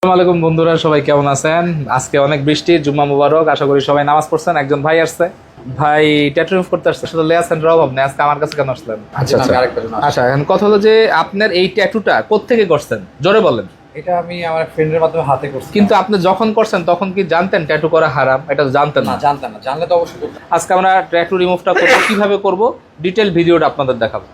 আসসালামু আলাইকুম বন্ধুরা সবাই কেমন আছেন? আজকে অনেক বৃষ্টি জুম্মা মুবারক আশা করি সবাই নামাজ পড়ছেন। একজন ভাই আসছে। ভাই ট্যাটু রিমুভ করতে আসছে শুধু লেয়া সেন্টার অভাব নেই আজকে আমার কাছে কেন আসলেন? আচ্ছা আচ্ছা। আসছি। আচ্ছা এখন কথা হলো যে আপনার এই ট্যাটুটা কোত্থেকে করছেন? জোরে বলেন। এটা আমি আমার ফ্রেন্ডের মাধ্যমে হাতে করছি। কিন্তু আপনি যখন করছেন তখন কি জানতেন ট্যাটু করা হারাম? এটা জানতেন না। না জানতাম না। জানলে তো অবশ্যই আজকে আমরা ট্যাটু রিমুভটা করব কীভাবে করব? ডিটেল ভিডিওটা আপনাদের দেখাবো।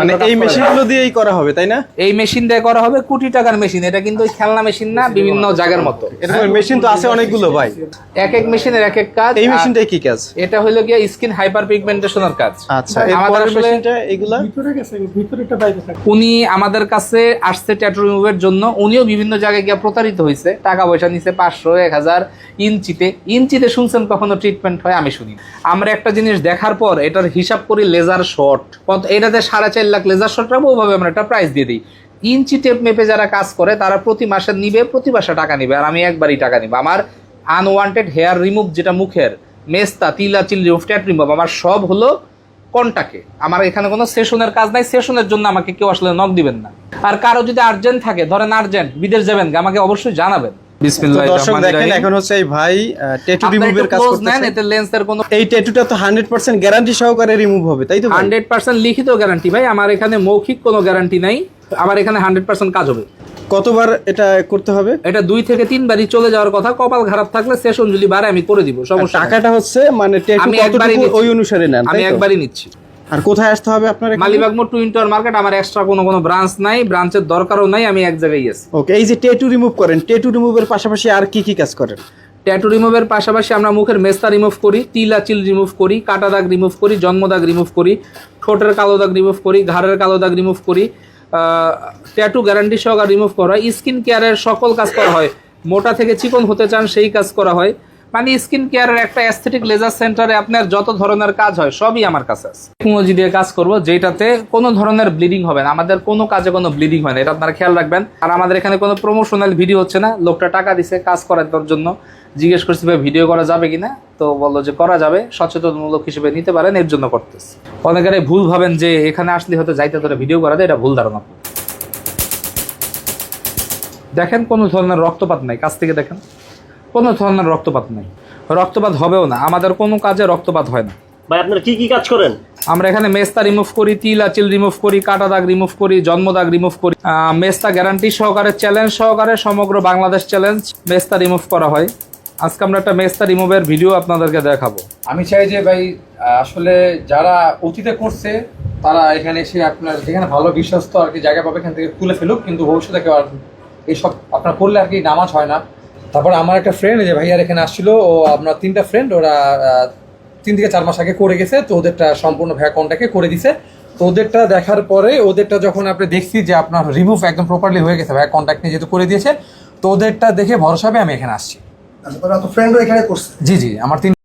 মানে এই মেশিনগুলো দিয়েই করা হবে তাই না? এই মেশিন দিয়ে করা হবে কোটি টাকার মেশিন। এটা কিন্তু খেলনা মেশিন না বিভিন্ন জায়গার মতো। এরকম মেশিন তো আছে অনেকগুলো ভাই। এক এক মেশিনের এক এক কাজ এই মেশিনটাই কি কাজ? এটা হলো গিয়ে স্কিন হাইপার পিগমেন্টেশনের কাজ। আচ্ছা আমাদের এরপরের আসলে মেশিনটা এগুলা উনি আমাদের কাছে আসছে ট্যাটু রিমুভের জন্য। উনিও বিভিন্ন জায়গায় গিয়ে প্রতারিত হয়েছে। টাকা পয়সা নিছে পাঁচশো এক হাজার ইঞ্চিতে। ইঞ্চিতে শুনছেন কখনো ট্রিটমেন্ট হয়? আমি শুনি। আমরা একটা জিনিস দেখার পর এটার হিসাব করি লেজার শর্ট এটাতে সাড়ে চার লাখ লেজার রাখব ওভাবে আমরা একটা প্রাইস দিয়ে দিই। ইঞ্চি টেপ মেপে যারা কাজ করে, তারা প্রতি মাসে নিবে, প্রতি মাসে টাকা নিবে, আর আমি একবারই টাকা নিব। আমার আনওয়ান্টেড হেয়ার রিমুভ যেটা মুখের, মেস্তা, তিলা চিল রিমুভ ট্যাট রিমুভ আমার সব হলো কন্টাকে। আমার এখানে কোনো সেশনের কাজ নাই সেশনের জন্য আমাকে কেউ আসলে নক দিবেন না। আর কারও যদি আর্জেন্ট থাকে, ধরেন আর্জেন্ট বিদেশ যাবেন, আমাকে অবশ্যই জানাবেন। দর্শক দেখেন এখন হচ্ছে এই ভাই ট্যাটু রিমুভের কাজ close এতে লেন্সের কোনো এই ট্যাটুটা তো 100% গ্যারান্টি সহকারে রিমুভ হবে তাই তো ভাই? হান্ড্রেড পার্সেন্ট লিখিত গ্যারান্টি ভাই। আমার এখানে মৌখিক কোনো গ্যারান্টি নাই। আমার এখানে হান্ড্রেড পার্সেন্ট কাজ হবে। কতবার এটা করতে হবে? এটা দুই থেকে তিনবারই চলে যাওয়ার কথা। কপাল খারাপ থাকলে সেশন যদি বাড়ে আমি করে দিব সমস্যা টাকাটা হচ্ছে মানে ট্যাটু কতটুকু ওই অনুসারে নেন আমি একবারই নিচ্ছি। আর কোথায় আসতে হবে আপনার? মালিবাগ মোড় টুইন টাওয়ার মার্কেট আমার এক্সট্রা কোনো কোনো ব্রাঞ্চ নাই ব্রাঞ্চের দরকারও নাই আমি এক জায়গায় গেছি ওকে এই যে ট্যাটু রিমুভ করেন ট্যাটু রিমুভের পাশাপাশি আর কি কি কাজ করেন? ট্যাটু রিমুভের পাশাপাশি আমরা মুখের মেস্তা রিমুভ করি তিলা চিল রিমুভ করি কাটা দাগ রিমুভ করি জন্ম দাগ রিমুভ করি ঠোঁটের কালো দাগ রিমুভ করি ঘাড়ের কালো দাগ রিমুভ করি ট্যাটু গ্যারান্টি সহকারে রিমুভ করা হয়। স্কিন কেয়ারের সকল কাজ করা হয়। মোটা থেকে চিকন হতে চান সেই কাজ করা হয়। মানে স্কিন কেয়ারের একটা অ্যাস্থেটিক লেজার সেন্টারে আপনার যত ধরনের কাজ হয়, সবই আমার কাছে আছে। টেকনোলজি দিয়ে কাজ করব, যেটাতে কোনো ধরনের ব্লিডিং হবে না। আমাদের কোনো কাজে কোনো ব্লিডিং হয় না, এটা আপনারা খেয়াল রাখবেন। আর আমাদের এখানে কোনো প্রমোশনাল ভিডিও হচ্ছে না, লোকটা টাকা দিছে কাজ করার জন্য। জিজ্ঞেস করছি ভাই ভিডিও করা যাবে কিনা? তো বলল যে করা যাবে, সচেতনমূলক হিসেবে নিতে পারেন, এর জন্য করতেছে। অনেকের ভুল ভাবেন যে এখানে আসলে হয়তো যাইতে ধরে ভিডিও করা যায়, এটা ভুল ধারণা। দেখেন কোনো ধরনের রক্তপাত নাই, কাছ থেকে দেখেন। কোনো ধরনের রক্তপাত নাই। রক্তপাত হবেও না। আমাদের কোনো কাজে রক্তপাত হয় না। ভাই আপনারা কি কি কাজ করেন? আমরা এখানে মেস্তা রিমুভ করি তিল আচিল রিমুভ করি কাটা দাগ রিমুভ করি জন্ম দাগ রিমুভ করি। মেস্তা গ্যারান্টি সহকারে চ্যালেঞ্জ সহকারে সমগ্র বাংলাদেশ চ্যালেঞ্জ মেস্তা রিমুভ করা হয়। আজকে আমরা একটা মেস্তা রিমুভের ভিডিও আপনাদেরকে দেখাবো। আমি চাই যে ভাই আসলে যারা অতীতে করছে তারা এখানে এসে আপনার যেখানে ভালো বিশ্বস্ত আর কি জায়গা পাবে এখান থেকে তুলে ফেলুক। কিন্তু ভবিষ্যতে কেউ আর এইসব আপনার করলে আর কি নামাজ হয় না। তারপর আমার একটা ফ্রেন্ড যে ভাইয়ার এখানে আসছিল ও আপনার তিনটা ফ্রেন্ড ওরা তিন থেকে চার মাস আগে করে গেছে তো ওদেরটা সম্পূর্ণ ভাইয়া কন্ট্যাক্টে করে দিছে। তো ওদেরটা দেখার পরে ওদেরটা যখন আপনি দেখছি যে আপনার রিমুভ একদম প্রপারলি হয়ে গেছে ভাইয়া কন্ট্যাক্ট নিয়ে যেহেতু করে দিয়েছে তো ওদেরটা দেখে ভরসা পেয়ে আমি এখানে আসছি। আচ্ছা তো ফ্রেন্ডও এখানে করছে? জি জি আমার তিন